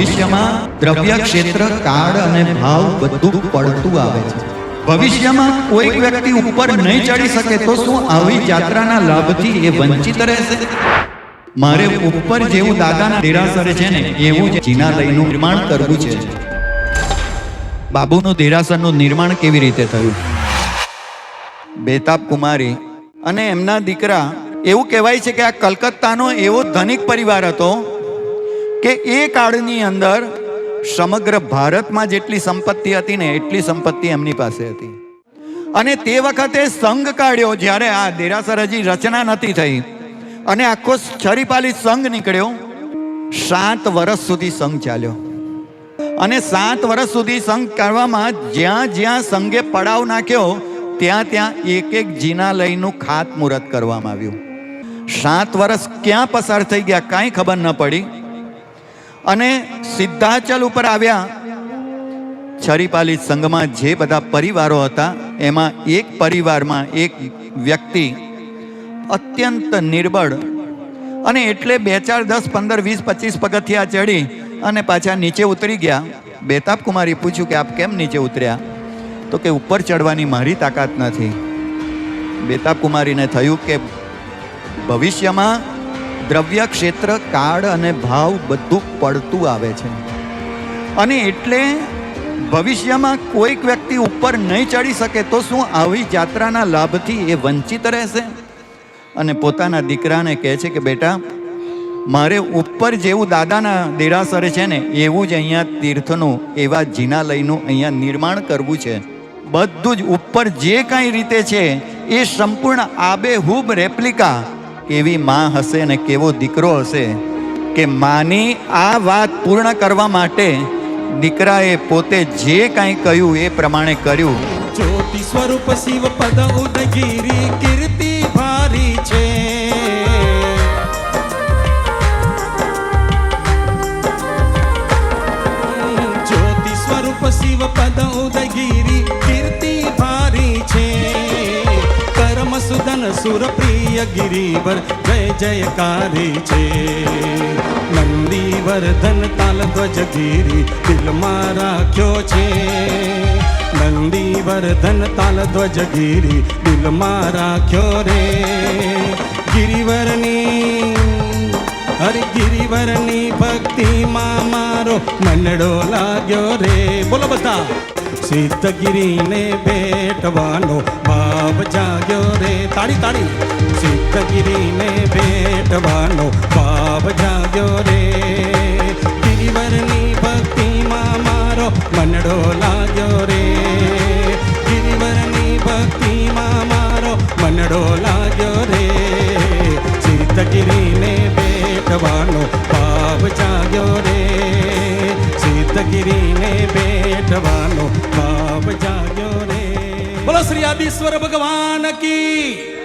ભવિષ્યમાં દ્રવ્ય ક્ષેત્ર કાળ અને ભાવ બધું પડતું આવે છે. ભવિષ્યમાં કોઈક વ્યક્તિ ઉપર નહીં ચડી શકે તો શું આવી યાત્રાના લાભથી એ વંચિત રહેશે? મારે ઉપર જેવું દાદાના દેરાસરે છે ને, એવું જ જીનાલયનું નિર્માણ કરવું છે. બાબુનું દેરાસરનું નિર્માણ કેવી રીતે થયું? બેતાબ કુમારી અને એમના દીકરા, એવું કહેવાય છે કે આ કલકત્તાનો એવો ધનિક પરિવાર હતો કે એ કાળની અંદર સમગ્ર ભારતમાં જેટલી સંપત્તિ હતી ને એટલી સંપત્તિ એમની પાસે હતી. અને તે વખતે સંઘ કાઢ્યો જ્યારે આ દેરાસર હજી રચના નથી થઈ અને આખો છરીપાલી સંઘ નીકળ્યો, સાત વર્ષ સુધી સંઘ ચાલ્યો. અને સાત વર્ષ સુધી સંઘ કાઢવામાં જ્યાં જ્યાં સંઘે પડાવ નાખ્યો, ત્યાં ત્યાં એક એક જીનાલયનું ખાતમુહૂર્ત કરવામાં આવ્યું. સાત વર્ષ ક્યાં પસાર થઈ ગયા કાંઈ ખબર ન પડી. અને સિદ્ધાચલ ઉપર આવ્યા. છરીપાલી સંઘમાં જે બધા પરિવારો હતા, એમાં એક પરિવારમાં એક વ્યક્તિ અત્યંત નિર્બળ અને એટલે બે ચાર દસ પંદર વીસ પચીસ પગથિયા ચડી અને પાછા નીચે ઉતરી ગયા. બેતાબ કુમારી પૂછ્યું કે, આપ કેમ નીચે ઉતર્યા? તો કે, ઉપર ચડવાની મારી તાકાત નથી. બેતાબ કુમારીને થયું કે, ભવિષ્યમાં દ્રવ્ય ક્ષેત્ર કાળ અને ભાવ બધું પડતું આવે છે. અને એટલે ભવિષ્યમાં કોઈક વ્યક્તિ ઉપર નહીં ચડી શકે તો શું આવી જાત્રાના લાભથી એ વંચિત રહેશે? અને પોતાના દીકરાને કહે છે કે, બેટા, મારે ઉપર જેવું દાદાના દેરાસરે છે ને, એવું જ અહીંયા તીર્થનું, એવા જિનાલયનું અહીંયા નિર્માણ કરવું છે. બધું જ ઉપર જે કાંઈ રીતે છે, એ સંપૂર્ણ આબેહૂબ રેપ્લિકા કેવી માં હશે ને કેવો દીકરો હશે કે માની આ વાત પૂર્ણ કરવા માટે દીકરાએ પોતે જે કાંઈ કહ્યું એ પ્રમાણે કર્યું. જ્યોતિ સ્વરૂપ શિવ પદ ઉદગીરી કીર્તિ ભારી છે. જ્યોતિ સ્વરૂપ શિવ પદ સુદન સુર પ્રિય ગિરિવર, જય જયકારી છે. નંદીવર્ધન તાલ ધ્વજ ગીરી, દિલમાં રાખ્યો છે. નંદીવર્ધન તાલ ધ્વજ ગીરી, દિલમાં રાખ્યો રે. ગિરિવરની, હરિ ગિરિવરની ભક્તિમાં મારો મનડો લાગ્યો રે. બોલો બધા. સિદ્ધગીરીને ભેટવાનો ભાવ જાગ્યો રે. તાળી તાળી. સિદ્ધગીરીને ભેટવાનો ભાવ જાગ્યો રે. ગિરિવરની ભક્તિમાં મારો મનડો લાગ્યો રે. ગિરિવરની ભક્તિમાં મારો મનડો લાગ્યો રે. સિદ્ધગીરીને ભેટવાનો ભાવ જાગ્યો રે બેઠવાનો ભાવ જાગ્યો રે. બોલો શ્રી આદિશ્વર ભગવાન કી